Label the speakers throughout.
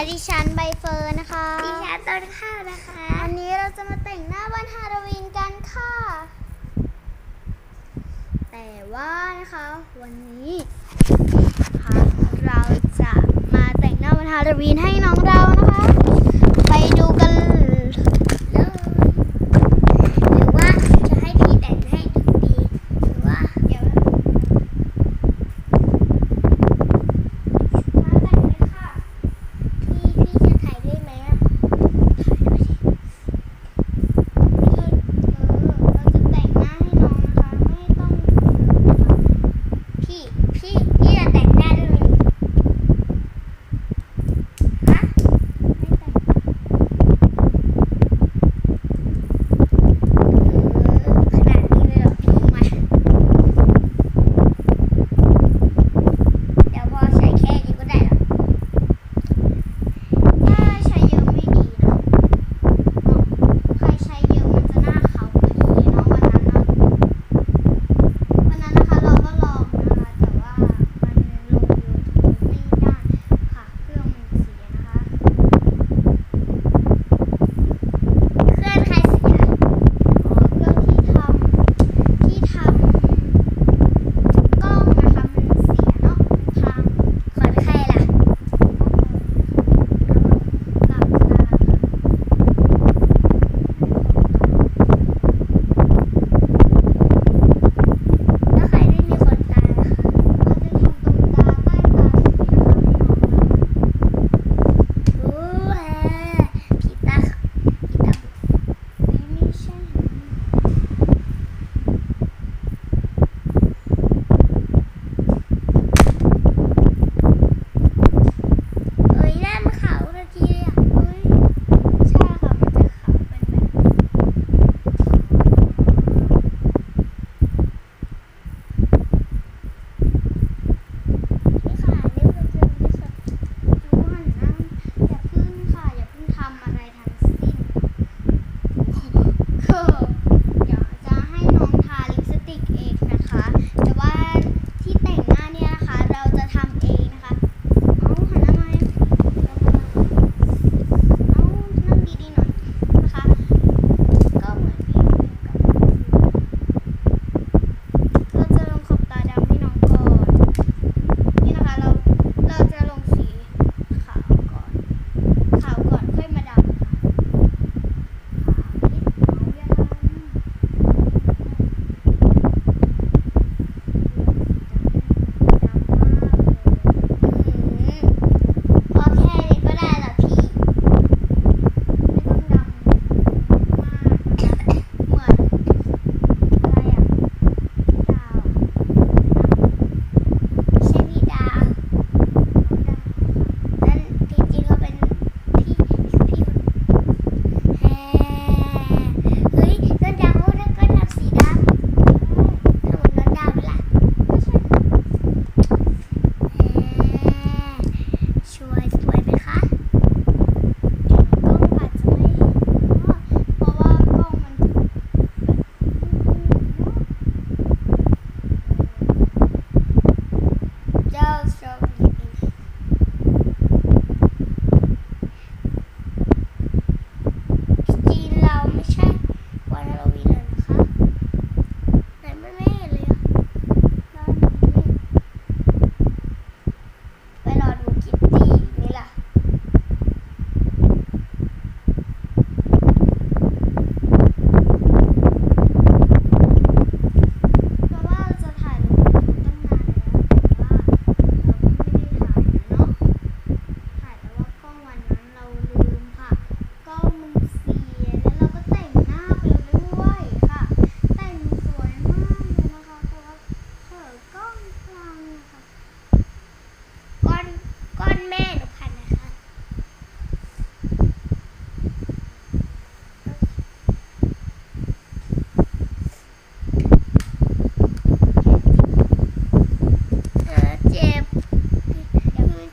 Speaker 1: และดิฉันใบเฟิร์นนะคะ
Speaker 2: ดิฉันต้นข้าวนะคะ
Speaker 1: วันนี้เราจะมาแต่งหน้าวันฮาโลวีนกันค่ะ แต่ว่านะคะ วันนี้นะคะเราจะมาแต่งหน้าวันฮาโลวีนให้น้องเรา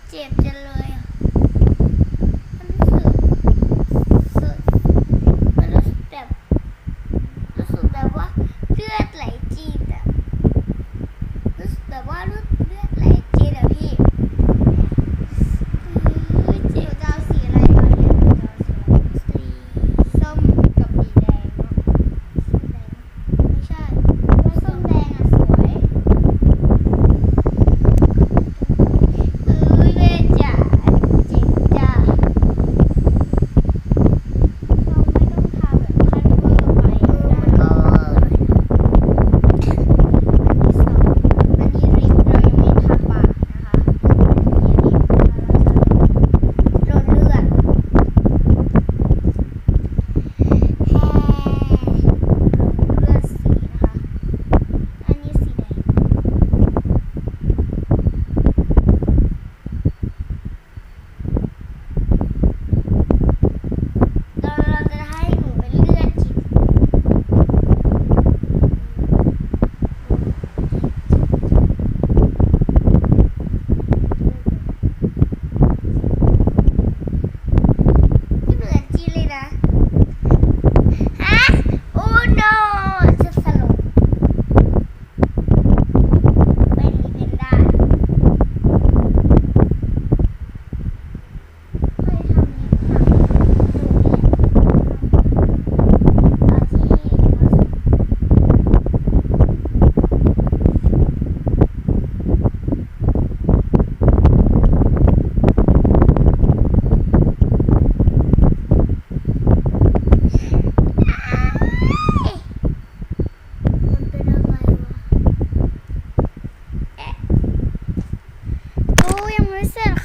Speaker 1: เจ็
Speaker 2: บจังเลย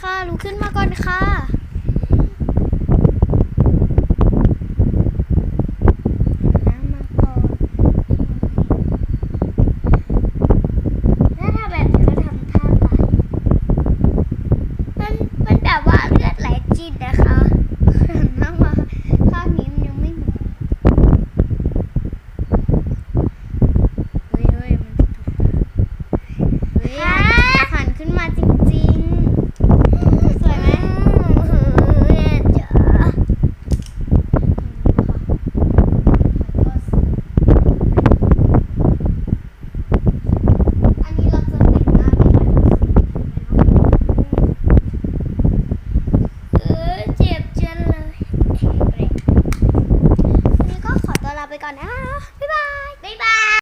Speaker 2: ค่ะ
Speaker 1: ลุกขึ้นมาก่อนค่ะ